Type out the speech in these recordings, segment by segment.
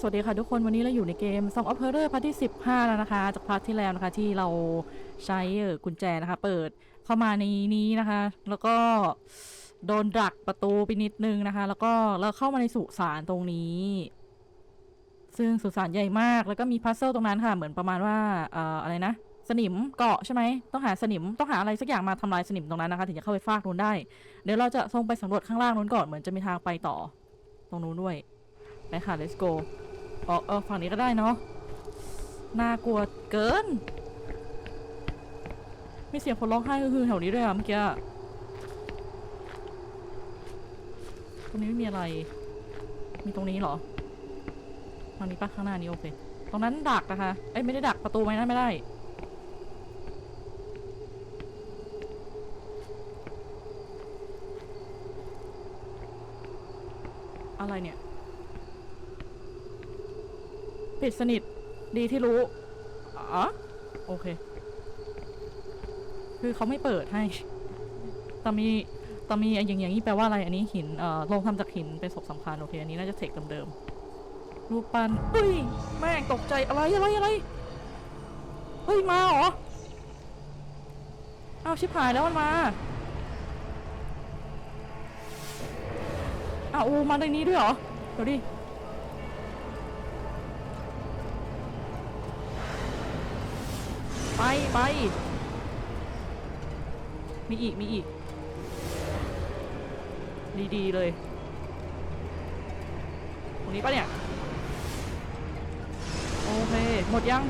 สวัสดีค่ะทุกคนวันนี้เราอยู่ในเกม Song of Horror พาร์ทที่ 15 แล้วนะคะ จากพาร์ทที่แล้วนะคะที่เราใช้กุญแจนะคะ เปิดเข้ามาในนี้นะคะ แล้วก็โดนดักประตูไปนิดนึงนะคะ แล้วก็เราเข้ามาในสุสานตรงนี้ ซึ่งสุสานใหญ่มากแล้วก็มีพัซเซิลตรงนั้นค่ะ เหมือนประมาณว่าเอ่ออะไรนะ สนิมเกาะใช่ไหมต้องหาสนิมต้องหาอะไรสักอย่างมาทำลายสนิมตรงนั้นนะคะ ถึงจะเข้าไปฟากนู้นได้ เดี๋ยวเราจะส่งไปสำรวจข้างล่างนู้นก่อนเหมือนจะมีทางไปต่อ ตรงนู้นด้วยไปค่ะ let's go อ๋อเออฝั่งนี้ก็ได้เนาะน่ากลัวเกิน มีเสียงคนร้องไห้คือแถวนี้ด้วยอะเมื่อกี้ตรงนี้ไม่มีอะไร มีตรงนี้เหรอมันมีปะข้างหน้านี้โอเค ตรงนั้นดักนะคะ เอ้ยไม่ได้ดักประตูไหมนะไม่ได้อะไรเนี่ย ปิดสนิท ดีที่รู้อ๋อโอเค คือเขาไม่เปิดให้แต่มีแต่มีอย่างอย่างนี้แปลว่าอะไร อันนี้หินเอ่อลงทำจากหินเป็นศพสำคัญโอเค อันนี้น่าจะเทคเดิมๆรูปปั้นเฮ้ย แม่งตกใจอะไรอะไรอะไรเฮ้ย มาเหรออ้าวชิบหายแล้วมันมาอ้าวอูมาในนี้ด้วยเหรอ เดี๋ยวดิ ไปไป มีอีก มีอีก ดีๆเลย ตรงนี้ปะเนี่ย โอเค หมดยัง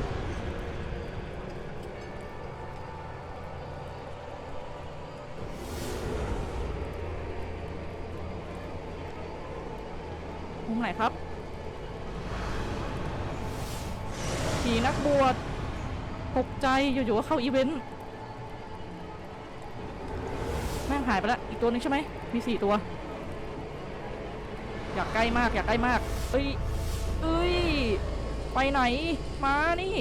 มุมไหนครับ ใจอยู่ๆก็เข้าอีเวนต์แม่งหายไปแล้วอีกตัวหนึงใช่ไหมมีสี่ตัว อยากใกล้มากอยากใกล้มากเอ้ยเอ้ยไปไหนมานี่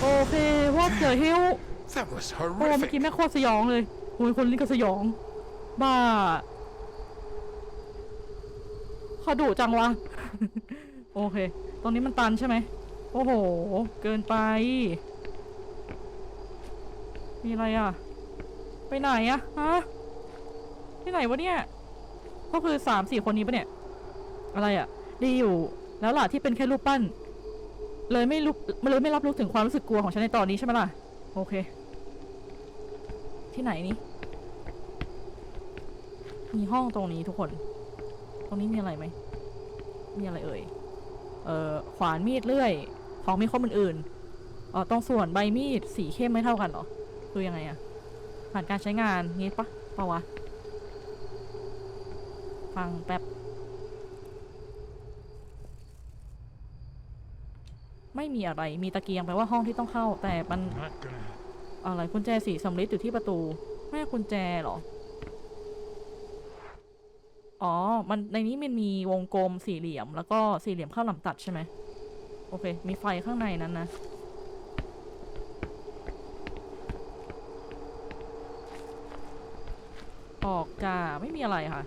โอเคว่าเจอฮิว That was โอ้เมื่อ horrific. กี้แม่งโคตรสยองเลยโอ้ยคนนี้ก็สยอง บ้าเขาดุจังวะ โอเค ตรงนี้มันตันใช่ไหม โอ้โห เกินไป มีอะไรอะ ไปไหนอะ ฮะ ที่ไหนวะเนี่ย ก็คือสามสี่คนนี้ปะเนี่ย อะไรอะ ดีอยู่ แล้วล่ะที่เป็นแค่รูปปั้น เลยไม่รู้เลยไม่รับรู้ถึงความรู้สึกกลัวของฉันในตอนนี้ใช่ไหมล่ะ โอเค ที่ไหนนี่ มีห้องตรงนี้ทุกคน ตรงนี้มีอะไรไหม มีอะไรเอ่ยเอ่อขวานมีดเลื่อย ของมีคมอื่นๆอ๋อตรงส่วนใบมีดสีเข้มไม่เท่ากันเหรอคือยังไงอะผ่านการใช้งานงี้ปะปะวะ ฟังแป๊บ ไม่มีอะไรมีตะเกียงแปลว่าห้องที่ต้องเข้า แต่มันอะไรกุญแจสีสำลิดอยู่ที่ประตู แม่กุญแจเหรอ อ๋อ มันในนี้มันมีวงกลมสี่เหลี่ยม แล้วก็สี่เหลี่ยมเข้าลำตัดใช่ไหม โอเค มีไฟข้างในนั้นนะ ออกจ้าไม่มีอะไรค่ะ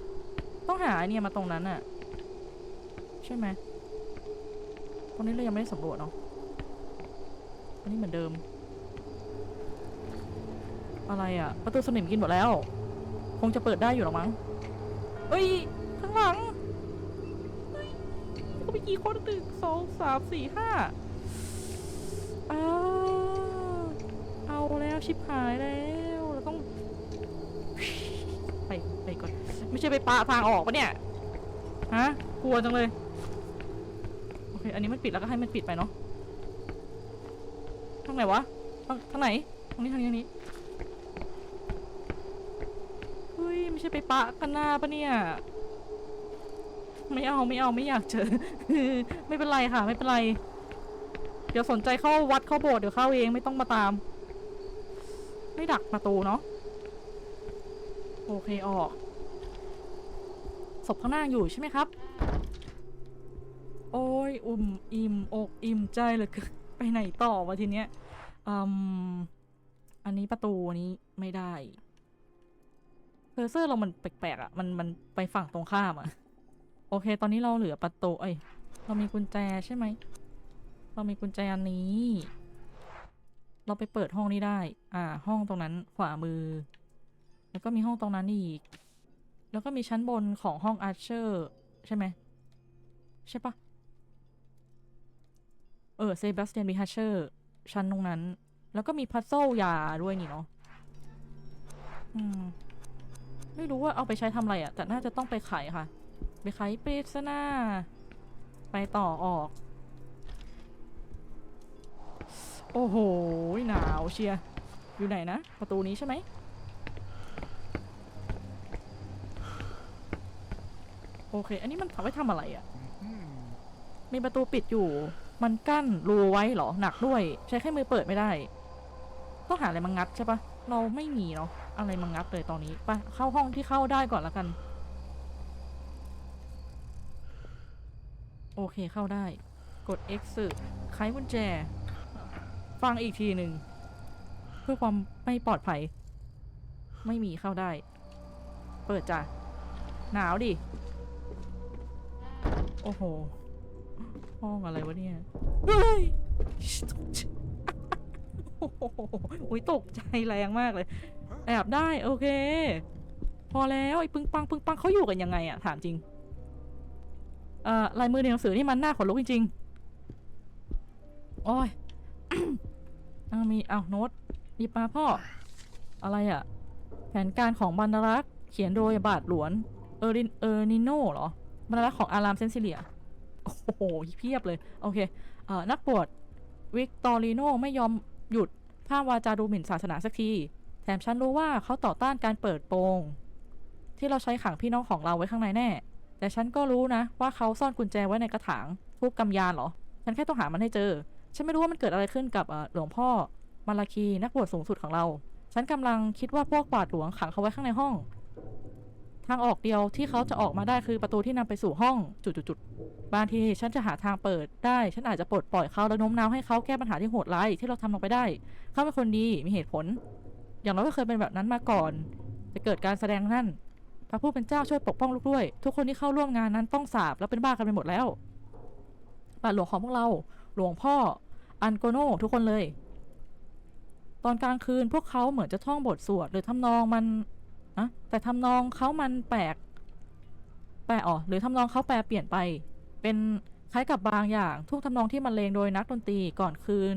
ต้องหาไอเนี่ยมาตรงนั้นอะใช่ไหมตรงนี้เรายังไม่ได้สำรวจเนาะอันนี้เหมือนเดิม อะไรอะประตูสนิมกินหมดแล้ว คงจะเปิดได้อยู่หรอกมั้งเอ้ย ข้างหลัง กี่คนหนึ่งสองสามสี่ห้าอ้าเอาแล้วชิบหายแล้วเราต้อง ไปไปก่อน ไม่ใช่ไปปาทางออกปะเนี่ย ฮะกลัวจังเลย โอเค อันนี้มันปิดแล้วก็ให้มันปิดไปเนาะทางไหนวะทางทางไหนทางนี้ทางนี้ทางนี้เฮ้ย ไม่ใช่ไปปะกันหน้าปะเนี่ย ไม่เอาไม่เอาไม่อยากเจอ ไม่เป็นไรค่ะ ไม่เป็นไร เดี๋ยวสนใจเข้าวัดเข้าโบสถ์เดี๋ยวเข้าเองไม่ต้องมาตาม ไม่ดักประตูเนาะโอเคออกศพข้างหน้าอยู่ใช่ไหมครับ โอ้ยอุ่มอิ่มอกอิ่มใจเลยคือไปไหนต่อวะทีเนี้ยอืมอันนี้ประตูนี้ไม่ได้เพอร์เซอร์เรามันแปลกๆอะ่ะ มันมันไปฝั่งตรงข้ามอะ่ะ โอเค ตอนนี้เราเหลือประตูเอ้ยเรามีกุญแจใช่ไหม เรามีกุญแจอันนี้ เราไปเปิดห้องนี้ได้ อ่า ห้องตรงนั้นขวามือ แล้วก็มีห้องตรงนั้นอีก แล้วก็มีชั้นบนของห้องอาร์เชอร์ใช่ไหม ใช่ปะเออเซบาสเตียนบีฮัชเชอร์ชั้นตรงนั้น แล้วก็มีพัซโซลยาด้วยนี่เนาะอืม ไม่รู้ว่าเอาไปใช้ทำอะไรอะแต่น่าจะต้องไปไขค่ะ ไปไขปริศนาไปต่อออก โอ้โห หนาวเชียร์อยู่ไหนนะ ประตูนี้ใช่ไหมโอเค อันนี้มันเอาไว้ทำอะไรอะ่ะ มีประตูปิดอยู่ มันกั้นรูไว้เหรอ หนักด้วย ใช้แค่มือเปิดไม่ได้ ต้องหาอะไรมางัดใช่ปะ เราไม่มีเนาะ อะไรมางัดเลยตอนนี้ ไป เข้าห้องที่เข้าได้ก่อนละกัน โอเคเข้าได้ กด X ไขกุญแจ ฟังอีกทีหนึ่ง เพื่อความไม่ปลอดภัย ไม่มีเข้าได้ เปิดจ้ะ หนาวดิ โอ้โห ห้องอะไรวะเนี่ย เฮ้ยโอ้โหอุ๊ยตกใจแรงมากเลย แอบได้ โอเค พอแล้ว ไอ้ปึ้งปังปึ้งปังเขาอยู่กันยังไงอะถามจริง ลายมือในหนังสือนี่มันน่าขนลุกจริงๆ โอ้ยเอามีเอาโน้ตหยิบมาพ่อ อะไรอะแผนการของบรรณรักษ์เขียนโดยบาทหลวน เออรินเออนิโน่เหรอบรรณรักษ์ของอารามเซนซิเลีย โอ้โหเพียบเลย โอเคเอ่อนักบวชวิกตอริโนไม่ยอมหยุดพร่ามวาจาดูหมิ่นศาสนาสักที แถมฉันรู้ว่าเขาต่อต้านการเปิดโปง ที่เราใช้ขังพี่น้องของเราไว้ข้างในแน่ แต่ฉันก็รู้นะ ว่าเขาซ่อนกุญแจไว้ในกระถางทูบกำยานเหรอ ฉันแค่ต้องหามันให้เจอ ฉันไม่รู้ว่ามันเกิดอะไรขึ้นกับหลวงพ่อมาลาคีนักบวชสูงสุดของเรา ฉันกำลังคิดว่าพวกบาทหลวงขังเขาไว้ข้างในห้อง ทางออกเดียวที่เขาจะออกมาได้คือประตูที่นำไปสู่ห้องจุดๆบางทีฉันจะหาทางเปิดได้ ฉันอาจจะปลดปล่อยเขาและโน้มน้าวให้เขาแก้ปัญหาที่โหดร้ายที่เราทำลงไปได้ เขาเป็นคนดีมีเหตุผล อย่างน้อยก็เคยเป็นแบบนั้นมาก่อน จะเกิดการแสดงนั่น พระผู้เป็นเจ้าช่วยปกป้องลูกด้วย ทุกคนที่เข้าร่วมงานนั้นต้องสาบแล้วเป็นบ้ากันไปหมดแล้วบาทหลวงของพวกเรา หลวงพ่อ อันโกโนทุกคนเลย ตอนกลางคืนพวกเขาเหมือนจะท่องบทสวดหรือทำนองมันอะแต่ทำนองเขามันแปลก แปลอ๋อหรือทำนองเขาแปลเปลี่ยนไป เป็นคล้ายกับบางอย่างทุกทำนองที่บรรเลงโดยนักดนตรีก่อนคืน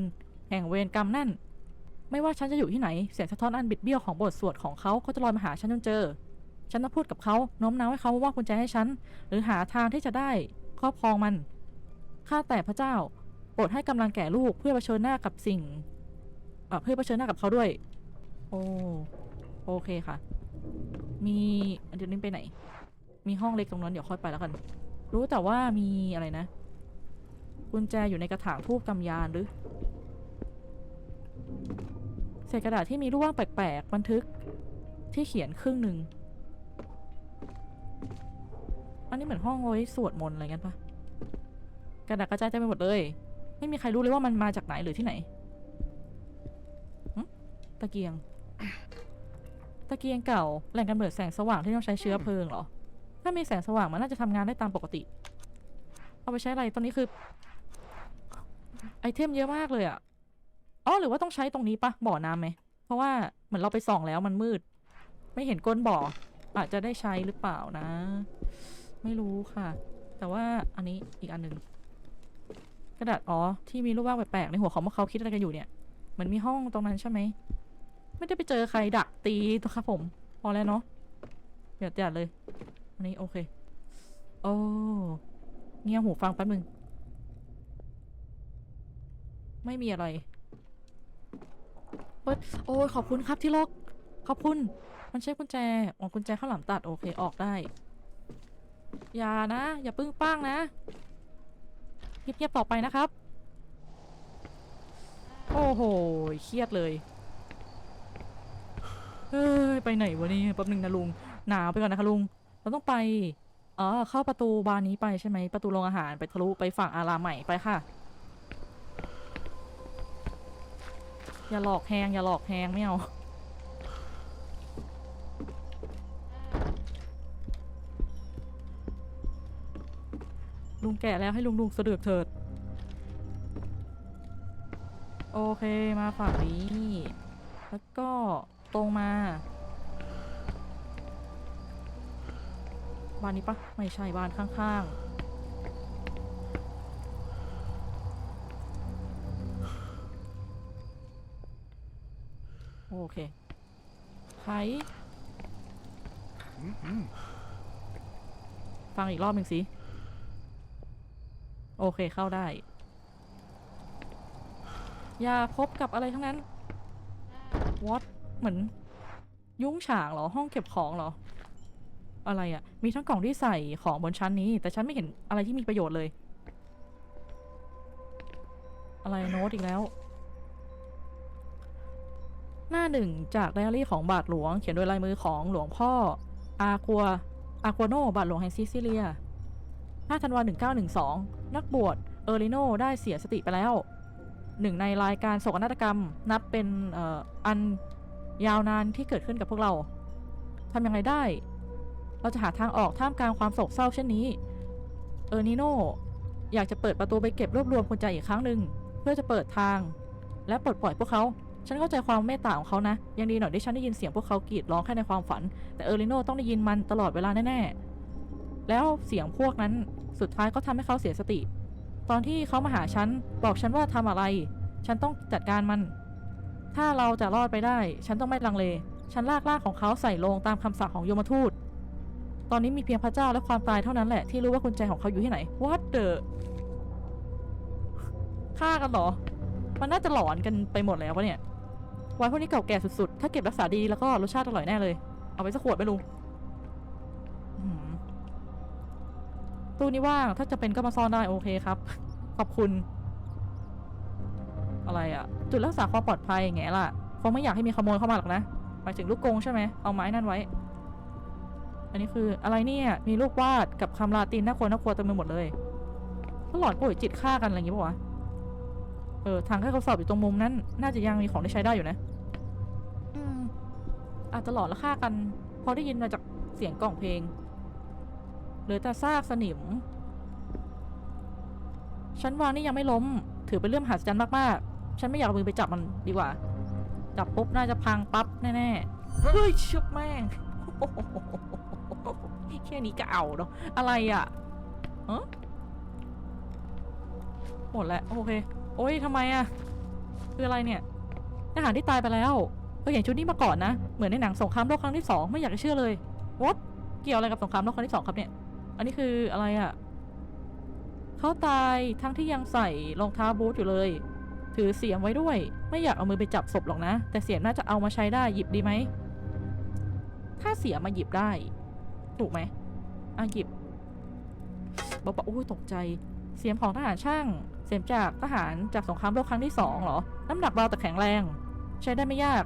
แห่งเวรกรรมนั่น ไม่ว่าฉันจะอยู่ที่ไหน เสียงสะท้อนอันบิดเบี้ยวของบทสวดของเขาก็จะลอยมาหาฉันจนเจอ ฉันต้องพูดกับเขาโน้มน้าวให้เขาว่ากุญแจให้ฉัน หรือหาทางที่จะได้ครอบครองมัน ข้าแต่พระเจ้าโปรดให้กำลังแก่ลูกเพื่อเผชิญหน้ากับสิ่งเอ่อเพื่อเผชิญหน้ากับเขาด้วย โอ้โอเคค่ะ มีอันเดี๋ยวนี้ไปไหน มีห้องเล็กตรงนั้นเดี๋ยวค่อยไปแล้วกัน รู้แต่ว่ามีอะไรนะ กุญแจอยู่ในกระถางทูบกำยานหรือเศษกระดาษที่มีรูปว่างแปลกๆบันทึกที่เขียนครึ่งหนึ่ง อันนี้เหมือนห้องไว้สวดมนต์อะไรกันปะกระดาษกระจายเต็มไปหมดเลย ไม่มีใครรู้เลยว่ามันมาจากไหนหรือที่ไหนตะเกียง ตะเกียงเก่าแหล่งกำเนิดแสงสว่างที่ต้องใช้เชื้อเพลิงเหรอ ถ้ามีแสงสว่างมันน่าจะทำงานได้ตามปกติ เอาไปใช้อะไรตอนนี้คือ ไอเทมเยอะมากเลยอะอ๋อหรือว่าต้องใช้ตรงนี้ปะบ่อน้ำไหม เพราะว่าเหมือนเราไปส่องแล้วมันมืด ไม่เห็นก้นบ่ออาจจะได้ใช้หรือเปล่านะ ไม่รู้ค่ะ แต่ว่าอันนี้อีกอันหนึ่งกระดาษอ๋อที่มีรูปวางแปลกๆในหัวของพวกเขาคิดอะไรกันอยู่เนี่ยเหมือนมีห้องตรงนั้นใช่ไหมไม่ได้ไปเจอใครดักตีตัวครับผม พอแล้วเนาะเดี๋ยวจัดเลย อันนี้โอเค โอ้เงียบหูฟังแป๊บนึง ไม่มีอะไรเปิดโอ้ยขอบคุณครับที่ล็อก ขอบคุณ มันใช้กุญแจ อ๋อกุญแจข้างหลังตัด โอเค ออกได้ อย่านะ อย่าปึ้งป้างนะเงียบๆต่อไปนะครับ โอ้โหเครียดเลยเฮ้ยไปไหนวะนี่แป๊บหนึ่งนะลุงหนาวไปก่อนนะคะลุงเราต้องไปเออเข้าประตูบานนี้ไปใช่ไหมประตูโรงอาหารไปทะลุไปฝั่งอารามใหม่ไปค่ะ อย่าหลอกแหงอย่าหลอกแหงไม่เอา ลุงแก่แล้วให้ลุงลุงสะดวกเถิด โอเคมาฝั่งนี้ แล้วก็ตรงมาบ้านนี้ปะไม่ใช่บ้านข้างๆ โอเคไขฟังอีกรอบหนึ่งสิ โอเคเข้าได้ อย่าพบกับอะไรทั้งนั้น what เหมือน ยุ้งฉางเหรอห้องเก็บของเหรอ อะไรอะ่ะ มีทั้งกล่องที่ใส่ของบนชั้นนี้ แต่ฉันไม่เห็นอะไรที่มีประโยชน์เลย อะไรโน้ตอีกแล้ว หน้าหนึ่งจากไดอารี่ของบาทหลวง เขียนโดยลายมือของหลวงพ่อ อากัวอากัวโนบาทหลวงแห่งซิซิเลีย 5ธันวา1912 นักบวชเออริโนได้เสียสติไปแล้ว หนึ่งในรายการโศกนาฏกรรมนับเป็นอ,อ,อันยาวนานที่เกิดขึ้นกับพวกเราทำยังไงได้ เราจะหาทางออกท่ามกลางความโศกเศร้าเช่นนี้ เออร์นิโนอยากจะเปิดประตูไปเก็บรวบรวมกุญแจอีกครั้งหนึ่งเพื่อจะเปิดทาง และปลดปล่อยพวกเขาฉันเข้าใจความเมตตาของเขานะ ยังดีหน่อยที่ฉันได้ยินเสียงพวกเขากรีดร้องแค่ในความฝัน แต่เออร์ลิโนต้องได้ยินมันตลอดเวลาแน่ๆ แล้วเสียงพวกนั้น สุดท้ายก็ทำให้เขาเสียสติ ตอนที่เขามาหาฉัน บอกฉันว่าทำอะไร ฉันต้องจัดการมัน ถ้าเราจะรอดไปได้ ฉันต้องไม่ลังเล ฉันลากลากของเขาใส่ลงตามคำสั่งของโยมทูต ตอนนี้มีเพียงพระเจ้าและความตายเท่านั้นแหละที่รู้ว่ากุญแจของเขาอยู่ที่ไหน What the ฆ่ากันเหรอ มันน่าจะหลอนกันไปหมดแล้ววะเนี่ยไวน์พวกนี้เก่าแก่สุดๆ ถ้าเก็บรักษาดีแล้วก็รสชาติอร่อยแน่เลย เอาไปสักขวดไหมลุ ตู้นี้ว่าง ถ้าจะเป็นก็มาซ่อนได้โอเคครับ ขอบคุณ อะไรอะจุดรักษาความปลอดภัยไงล่ะคงไม่อยากให้มีขโมยเข้ามาหรอกนะหมายถึงลูกกงใช่ไหมเอาไม้นั่นไว้ อันนี้คืออะไรเนี่ย มีลูกวาดกับคำลาตินน่ากลัวน่ากลัวเต็มไปหมดเลยก็หลอดป่วยจิตฆ่ากันอะไรอย่างงี้ปะวะเออทางให้เขาสอบอยู่ตรงมุมนั้น น่าจะยังมีของที่ใช้ได้อยู่นะอืมอาจจะหลอนแล้วฆ่ากันพราะได้ยินมาจากเสียงกล่องเพลง หลือแต่ซากสนิมฉันวางนี่ยังไม่ล้ม ถือเป็นเรื่องมหัศจรรย์มากๆ ฉันไม่อยากเอามือไปจับมันดีกว่า จับปุ๊บน่าจะพังปั๊บแน่ๆ เฮ้ยชุบแม่งแค่นี้ก็เอาเนาะอะไรอะฮะหมดแล้วโอเค โอ้ยทำไมอะ คืออะไรเนี่ยทหารที่ตายไปแล้วเคยเห็นชุดนี้มาก่อนนะ เหมือนในหนังสงครามโลกครั้งที่สองไม่อยากจะเชื่อเลย what เกี่ยวอะไรกับสงครามโลกครั้งที่สองครับเนี่ย อันนี้คืออะไรอะ เขาตายทั้งที่ยังใส่รองเท้าบูทอยู่เลย ถือเสียมไว้ด้วย ไม่อยากเอามือไปจับศพหรอกนะ แต่เสียมน่าจะเอามาใช้ได้หยิบดีไหม ถ้าเสียมมาหยิบได้ ถูกไหมอะหยิบบอกว่าโอ้ยตกใจ เสียมของทหารช่าง เสียมจากทหารจากสงครามโลกครั้งที่สองเหรอ น้ำหนักเบาแต่แข็งแรง ใช้ได้ไม่ยาก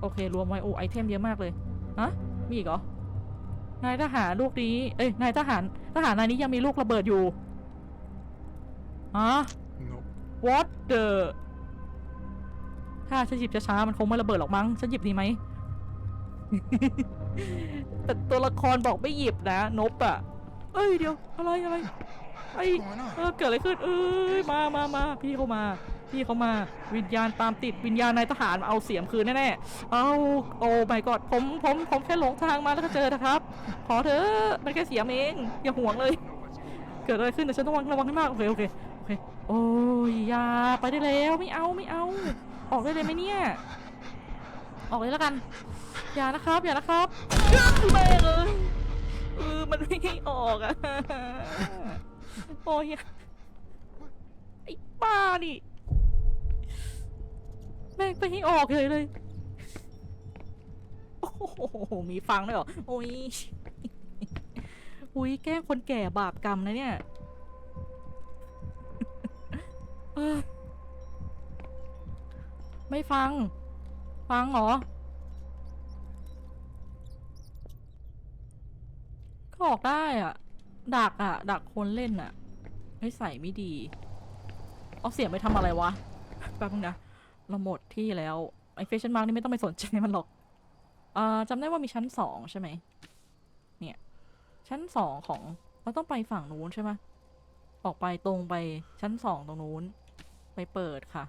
โอเค รวมไว้โอ้ไอเทมเยอะมากเลยฮะมีอีกเหรอ นายทหารลูกนี้ เอ้ย นายทหาร ทหารนายนี้ยังมีลูกระเบิดอยู่ฮะ Nope. what the ถ้าฉันหยิบช้าๆมันคงไม่ระเบิดหรอกมั้ง ฉันหยิบดีไหม แต่ตัวละครบอกไม่หยิบนะ นบอะเอ้ยเดี๋ยว อะไรอะไร ไอ What's going on? เออเกิดอะไรขึ้น เอ้ยมามามาพี่เขามา พี่เขามาวิญญาณตามติดวิญญาณนายทหารมาเอาเสียมคืนแน่ๆเอาโอ้ไม่กอดผมผมผมแค่หลงทางมาแล้วก็เจอนะครับ ขอเถอะมันแค่เสียมเองอย่าห่วงเลย เกิดอะไรขึ้นเดี๋ยวฉันต้องระวังให้มากโอเคโอเคโอเคโอ้ยอย่าไปได้แล้วไม่เอาไม่เอา ออกได้เลยไหมเนี่ย ออกเลยแล้วกัน อย่านะครับอย่านะครับแม่เลยเออมันไม่ให้ออกอะโอ้ยไอ้บ้าดิแม่งไม่ให้ออกเลยเลย โอ้โห มีฟังด้วยเหรอ โอ้ย อุ้ยแกล้งคนแก่บาปกรรมนะเนี่ยไม่ฟัง ฟังเหรอ ก็ออกได้อะ ดักอะ ดักคนเล่นอะไม่ใส่ไม่ดี เอาเสียงไปทำอะไรวะ แป๊บนึงนะ เราหมดที่แล้วไอ้เฟชั่นมาร์กนี่ไม่ต้องไปสนใจมันหรอกอ่าจำได้ว่ามีชั้นสองใช่ไหมเนี่ย ชั้นสองของเราต้องไปฝั่งนู้นใช่ไหมออกไปตรงไปชั้นสองตรงนู้น ไปเปิดค่ะ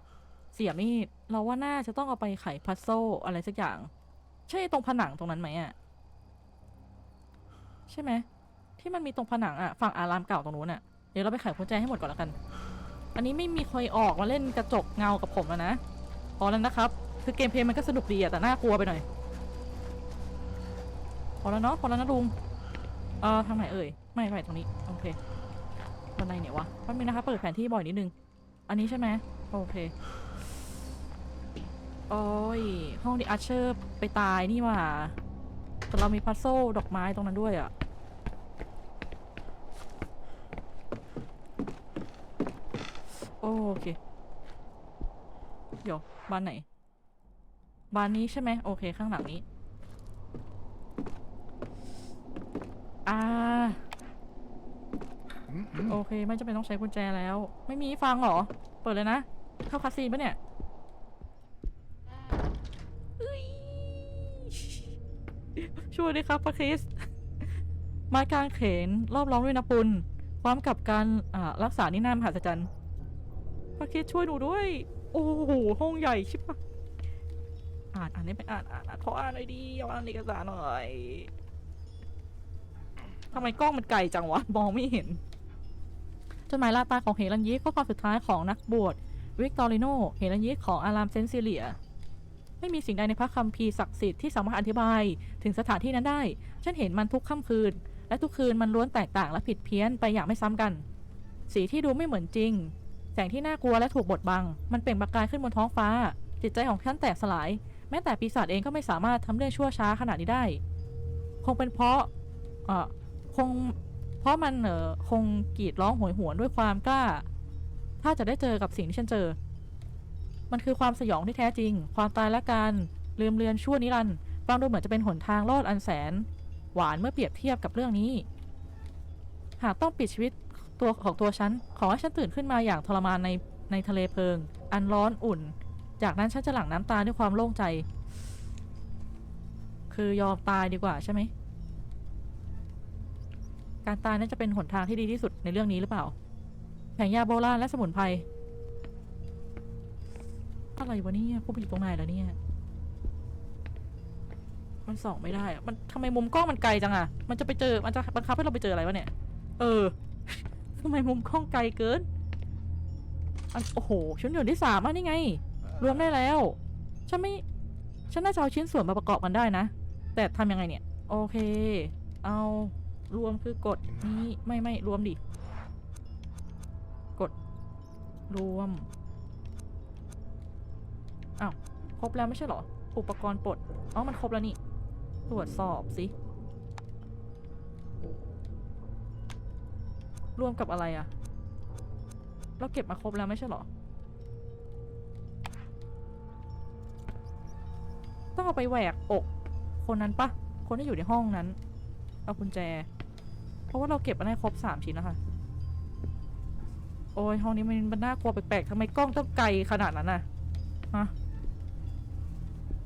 เสียบนี่เราว่าน่าจะต้องเอาไปไขพัซโซอะไรสักอย่าง ใช่ตรงผนังตรงนั้นไหมอะใช่ไหมที่มันมีตรงผนังอะฝั่งอารามเก่าตรงนู้นอะเดี๋ยวเราไปไขกุญแจให้หมดก่อนแล้วกัน อันนี้ไม่มีใครออกมาเล่นกระจกเงากับผมแล้วนะ พอแล้วนะครับ คือเกมเพลย์มันก็สนุกดีอะแต่น่ากลัวไปหน่อย พอแล้วเนาะ พอแล้วนะลุง เอ่อทางไหนเอ่ย ไม่ไม่ตรงนี้ โอเคบันไดไหนวะแป๊บนึงนะคะ เปิดแผนที่บ่อยนิดนึง อันนี้ใช่ไหมโอเค โอ้ย ห้องดิอาร์เชอร์ไปตายนี่ว่าแต่เรามีพัซโซดอกไม้ตรงนั้นด้วยอะโอเค เดี๋ยว บ้านไหนบ้านนี้ใช่ไหมโอเค ข้างหลังนี้ อ่า โอเค ไม่จำเป็นต้องใช้กุญแจแล้ว ไม่มีฟังเหรอ เปิดเลยนะ เข้าคาซีนปะเนี่ยเอ้ยช่วยด้วยครับพระคริสไม้กางเขนรอบล้อมด้วยน้ำปุนพร้อมกับการอ่ารักษานินามหัศจรรย์พระคริสช่วยหนูด้วย โอ้โหห้องใหญ่ใชิบะอ่านอ่านได้ไหมอ่านอ่านอ่านขออ่านหน่อยดิเอาอ่านเอกสารหน่อยทำไมกล้องมันไกลจังวะมองไม่เห็นจดหมายลาตายของเฮลันยิข้อความสุดท้ายของนักบวชวิกตอริโนเฮลันยิของอารามเซนซิเลีย ไม่มีสิ่งใดในพระคัมภีร์ศักดิ์สิทธิ์ที่สามารถอธิบายถึงสถานที่นั้นได้ ฉันเห็นมันทุกค่ำคืน และทุกคืนมันล้วนแตกต่างและผิดเพี้ยนไปอย่างไม่ซ้ำกัน สีที่ดูไม่เหมือนจริง แสงที่น่ากลัวและถูกบดบัง มันเปล่งประกายขึ้นบนท้องฟ้า จิตใจของฉันแตกสลาย แม้แต่ปีศาจเองก็ไม่สามารถทำเรื่องชั่วช้าขนาดนี้ได้ คงเป็นเพราะเอ่อคงเพราะมันเออคงกรีดร้องโหยหวนด้วยความกล้า ถ้าจะได้เจอกับสิ่งที่ฉันเจอ มันคือความสยองที่แท้จริง ความตายและการลืมเลือนชั่วนิรันดร์ฟังดูเหมือนจะเป็นหนทางรอดอันแสน หวานเมื่อเปรียบเทียบกับเรื่องนี้ หากต้องปิดชีวิต ตัวของตัวฉัน ขอให้ฉันตื่นขึ้นมาอย่างทรมานในในทะเลเพลิง อันร้อนอุ่น จากนั้นฉันจะหลั่งน้ำตาด้วยความโล่งใจ คือยอมตายดีกว่าใช่ไหม การตายน่าจะเป็นหนทางที่ดีที่สุดในเรื่องนี้หรือเปล่า แผงยาโบราณและสมุนไพร อะไรวะเนี่ยพวกมันอยู่ตรงไหนแล้วเนี่ย มันส่องไม่ได้อะมันทำไมมุมกล้องมันไกลจังอะมันจะไปเจอ มันจะบังคับให้เราไปเจออะไรวะเนี่ย เออำไมมุมกล้องไกลเกินอันโอ้โหชิ้นส่วนที่สามอะนี่ไง รวมได้แล้ว ฉันไม่ ฉันน่าจะเอาชิ้นส่วนมาประกอบกันได้นะ แต่ทำยังไงเนี่ย โอเค เอารวมคือกดนี้ไม่ไม่รวมดิ กด รวมอ้าวครบแล้วไม่ใช่เหรอ อุปกรณ์ปลดอ๋อมันครบแล้วนี่ ตรวจสอบสิ รวมกับอะไรอะเราเก็บมาครบแล้วไม่ใช่เหรอ ต้องเอาไปแหวกอก คนนั้นปะ คนที่อยู่ในห้องนั้น เอากุญแจ เพราะว่าเราเก็บมาได้ครบสามชิ้นแล้วค่ะ โอ้ยห้องนี้มันมันน่ากลัวแปลกๆทำไมกล้องต้องไกลขนาดนั้นน่ะ ฮะ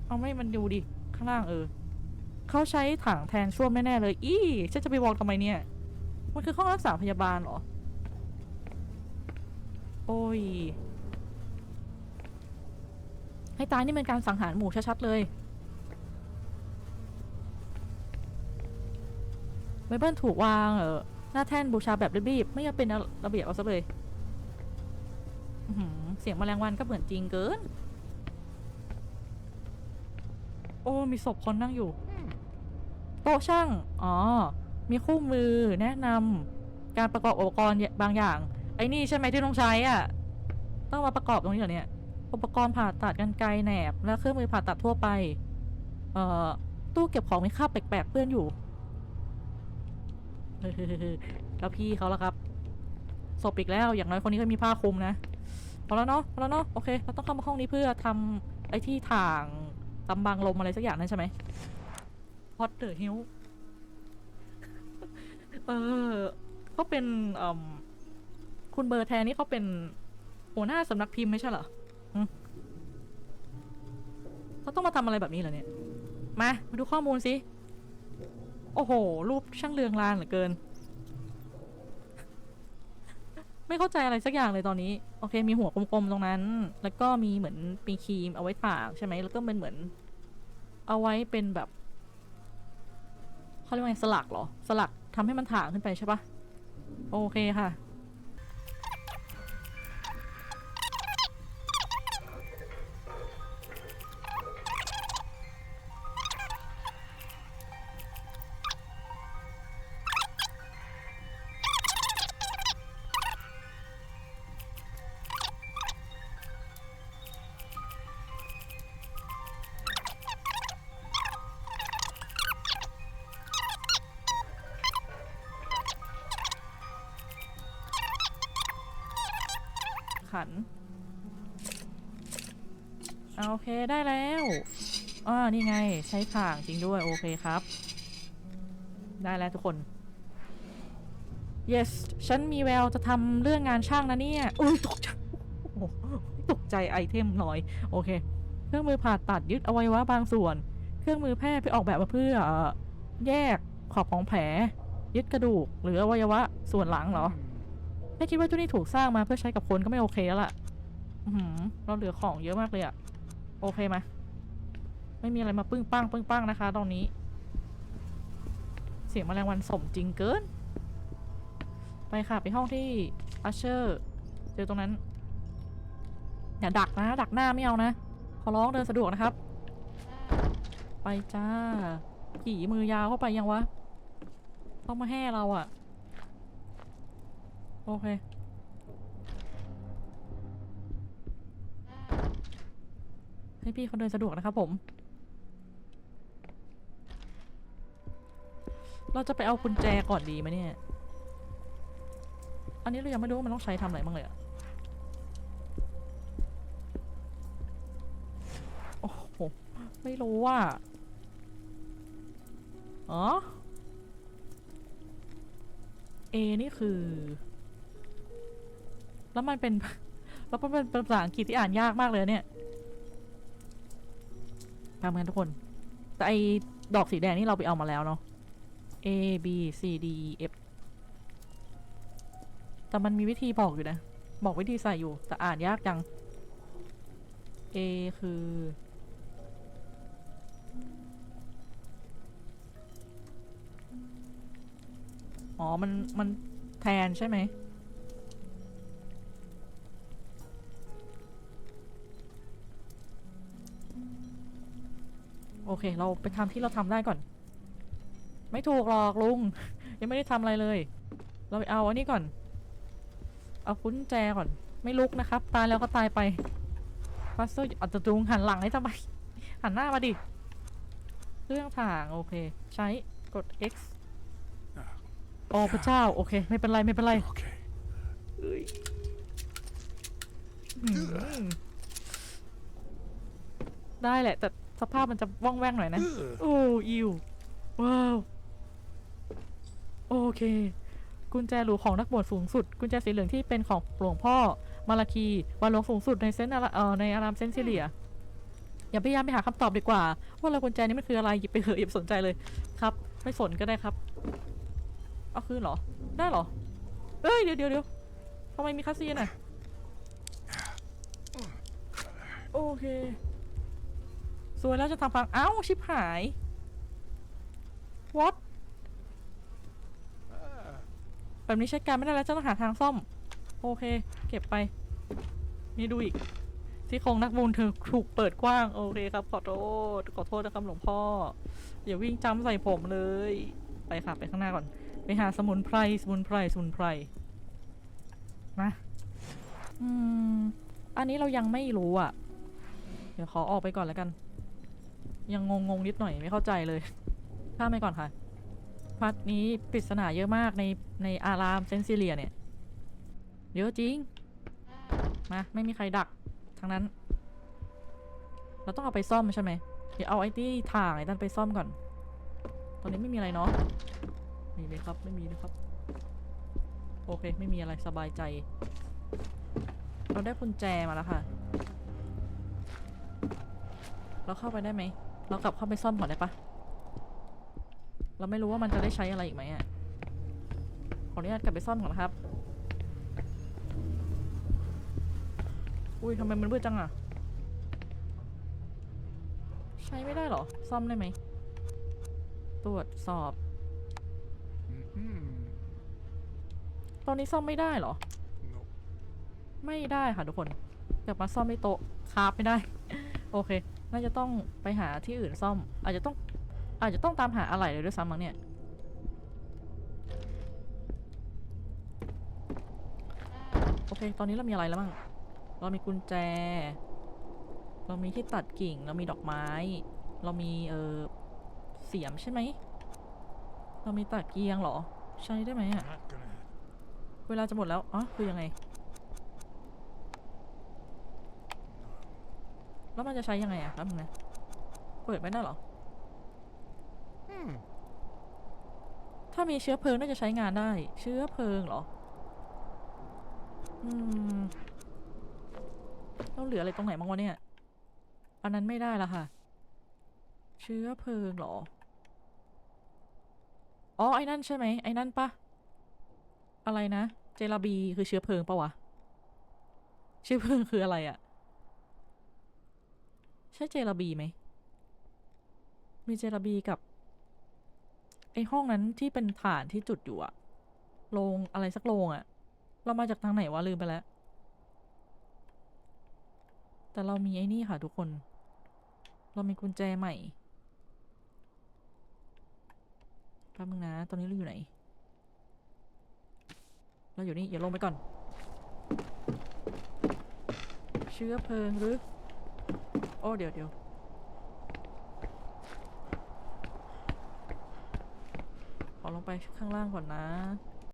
เอาไม่มันดูดิ ข้างล่างเออ เขาใช้ถังแทนช่วมแน่ๆเลย อีฉันจะไปวองทำไมเนี่ย มันคือห้องรักษาพยาบาลเหรอ โอ้ย ให้ตายนี่เป็นการสังหารหมู่ชัดๆเลยไบเบิลถูกวางเออหน้าแท่นบูชาแบบรีบๆไม่ยอมเป็นระเบียบเอาซะเลยเสียงแมลงวันก็เหมือนจริงเกิน โอ้ มีศพคนนั่งอยู่ โต๊ะช่าง อ๋อ มีคู่มือแนะนำการประกอบอุปกรณ์บางอย่าง ไอ้นี่ใช่ไหมที่ต้องใช้อะ ต้องมาประกอบตรงนี้เหรอเนี่ย อุปกรณ์ผ่าตัดกันไกรแหนบ และเครื่องมือผ่าตัดทั่วไป เอ่อ ตู้เก็บของมีคราแปลกๆเปื้อนอยู่ แล้วพี่เขาละครับศพอีกแล้ว อย่างน้อยคนนี้ก็มีผ้าคลุมนะ พอแล้วเนาะ พอแล้วเนาะ โอเค เราต้องเข้ามาห้องนี้เพื่อทำไอ้ที่ถ่างตำบังลมอะไรสักอย่างนั่นใช่ไหมพอตเตอร์ฮิล เออเขาเป็นอ่มคุณเบอร์แทนนี่เขาเป็นหัวหน้าสำนักพิมพ์ไม่ใช่เหรอเขาต้องมาทำอะไรแบบนี้เหรอเนี่ย มา มาดูข้อมูลสิ โอ้โห รูปช่างเรืองรางเหลือเกิน ไม่เข้าใจอะไรสักอย่างเลยตอนนี้ โอเค มีหัวกลมๆตรงนั้น แล้วก็มีเหมือนมีครีมเอาไว้ถางใช่ไหม แล้วก็มันเหมือน เอาไว้เป็นแบบเขาเรียกว่าไงสลักเหรอ สลัก ทำให้มันถ่างขึ้นไปใช่ปะโอเคค่ะ ได้แล้วอ่านี่ไง ใช้ถ่างจริงด้วยโอเคครับ ได้แล้วทุกคน yes ฉันมีแววจะทำเรื่องงานช่างนะเนี่ยอุ้ยตกใจตกใจไอเทมหน่อย โอเค เครื่องมือผ่าตัดยึดอวัยวะบางส่วน เครื่องมือแพทย์ไปออกแบบมาเพื่อแยกขอบของแผล ยึดกระดูก หรืออวัยวะส่วนหลังเหรอถ้าคิดว่าตัวนี้ถูกสร้างมาเพื่อใช้กับคนก็ไม่โอเคแล้วล่ะเราเหลือของเยอะมากเลยอะ โอเคไหมไม่มีอะไรมาปึ้งปังปึ้งปังนะคะตรงนี้ เสียงแมลงวันสมจริงเกิน ไปค่ะ ไปห้องที่อัชเชอร์ เจอตรงนั้น อย่าดักนะ ดักหน้าไม่เอานะ ขอร้องเดินสะดวกนะครับ ไปจ้าผีมือยาวเข้าไปยังวะ ต้องมาแห่เราอะโอเค ให้พี่เขาเดินสะดวกนะครับผม เราจะไปเอากุญแจก่อนดีไหมเนี่ย อันนี้เรายังไม่รู้ว่ามันต้องใช้ทำอะไรบ้างเลยอะโอ้โห ไม่รู้ว่าอ๋อ A นี่คือ แล้วมันเป็น แล้วมันเป็นภาษาอังกฤษที่อ่านยากมากเลยเนี่ย ทำกันทุกคน แต่ไอดอกสีแดงนี่เราไปเอามาแล้วเนาะ A B C D E F แต่มันมีวิธีบอกอยู่นะ บอกวิธีใส่อยู่ แต่อ่านยากจัง A คือ อ๋อ มัน มันแทนใช่ไหม โอเค เราไปทำที่เราทำได้ก่อน ไม่ถูกหรอกลุง ยังไม่ได้ทำอะไรเลย เราไปเอาอันนี้ก่อน เอากุญแจก่อน ไม่ลุกนะครับ ตายแล้วก็ตายไปฟัสเซอร์อัตตุงหันหลังให้ทำไม หันหน้ามาดิ เรื่องถ่างโอเค ใช้กด X โอ้พระเจ้า โอเค ไม่เป็นไรไม่เป็นไร Okay. อืมได้แหละ แต่ สภาพมันจะว่องแว่งหน่อยนะ Ugh. โอ้อิวว้าว โอเค กุญแจหรูของนักบวชสูงสุด กุญแจสีเหลืองที่เป็นของหลวงพ่อ มาลาคีวันหลวงสูงสุดในเซนต์อาราเอ่อในอารามเซนต์ซิเลีย อย่าพยายามไปหาคำตอบดีกว่า ว่าเรากุญแจนี้มันคืออะไรหยิบไปเถอะอย่าไปสนใจเลยครับ ไม่สนก็ได้ครับ เอาคืนเหรอ ได้เหรอ เอ้ยเดี๋ยวเดี๋ยวเดี๋ยวทำไมมีคาซีนอะ โอเค สวยแล้วจะทำพัง เอ้า ชิบหาย what แบบนี้ใช้การไม่ได้แล้วจะต้องหาทางซ่อม โอเค เก็บไป นี่ดูอีก ที่โครงนักบุญเธอถูกเปิดกว้าง โอเคครับ ขอโทษ ขอโทษนะครับหลวงพ่อ อย่าวิ่งจำใส่ผมเลย ไปค่ะ ไปข้างหน้าก่อน ไปหาสมุนไพร สมุนไพร สมุนไพร มาอืม อันนี้เรายังไม่รู้อะ เดี๋ยวขอออกไปก่อนแล้วกัน ยังงงงๆนิดหน่อยไม่เข้าใจเลยข้ามไปก่อนค่ะพัดนี้ปริศนาเยอะมากในในอารามเซนซิเลียเนี่ยเยอะจริง มาไม่มีใครดักทั้งนั้น เราต้องเอาไปซ่อมใช่ไหมเดี๋ยวเอาไอ้ที่ถ่างไอ้นั่นไปซ่อมก่อน ตอนนี้ไม่มีอะไรเนาะมีไหมครับไม่มีนะครับ โอเค ไม่มีอะไรสบายใจ เราได้กุญแจมาแล้วค่ะ เราเข้าไปได้ไหม เรากลับเข้าไปซ่อมก่อนได้ปะเราไม่รู้ว่ามันจะได้ใช้อะไรอีกไหมอะ ขออนุญาตกลับไปซ่อมก่อนนะครับ อุ้ยทำไมมันมืดจังอะใช้ไม่ได้เหรอ ซ่อมได้ไหม ตรวจสอบ Mhm. ตอนนี้ซ่อมไม่ได้เหรอ No. ไม่ได้ค่ะทุกคน กลับมาซ่อมในโต๊ะคราฟไม่ได้ โอเค น่าจะต้องไปหาที่อื่นซ่อม อาจจะต้อง อาจจะต้องตามหาอะไรเลยด้วยซ้ำมั้งเนี่ย โอเค ตอนนี้เรามีอะไรแล้วบ้งเรามีกุญแจ เรามีที่ตัดกิ่ง เรามีดอกไม้ เรามีเออเสียมใช่ไหม เรามีตะเกียงเหรอ ใช้ได้ไหมอะเวลาจะหมดแล้ว อ๋อ คือยังไง แล้วมันจะใช้ยังไงอะครับมึงนะเปิดไม่ได้เหรอ Hmm. ถ้ามีเชื้อเพลิงน่าจะใช้งานได้ เชื้อเพลิงเหรอ อืมเราเหลืออะไรตรงไหนบ้างวะเนี่ย อันนั้นไม่ได้ละค่ะ เชื้อเพลิงเหรอ อ๋อไอ้นั่นใช่ไหมไอ้นั่นปะอะไรนะ เจลาบีคือเชื้อเพลิงปะวะ เชื้อเพลิงคืออะไรอะใช่เจลาบีไหม มีเจลาบีกับ ไอห้องนั้นที่เป็นฐานที่จุดอยู่อะโรงอะไรสักโรงอะเรามาจากทางไหนวะลืมไปแล้ว แต่เรามีไอ้นี่ค่ะทุกคน เรามีกุญแจใหม่แป๊บนึงนะ ตอนนี้เราอยู่ไหน เราอยู่นี่อย่าลงไปก่อน เชื้อเพลิงหรือ โอ้เดี๋ยวเดี๋ยวขอลงไปข้างล่างก่อนนะ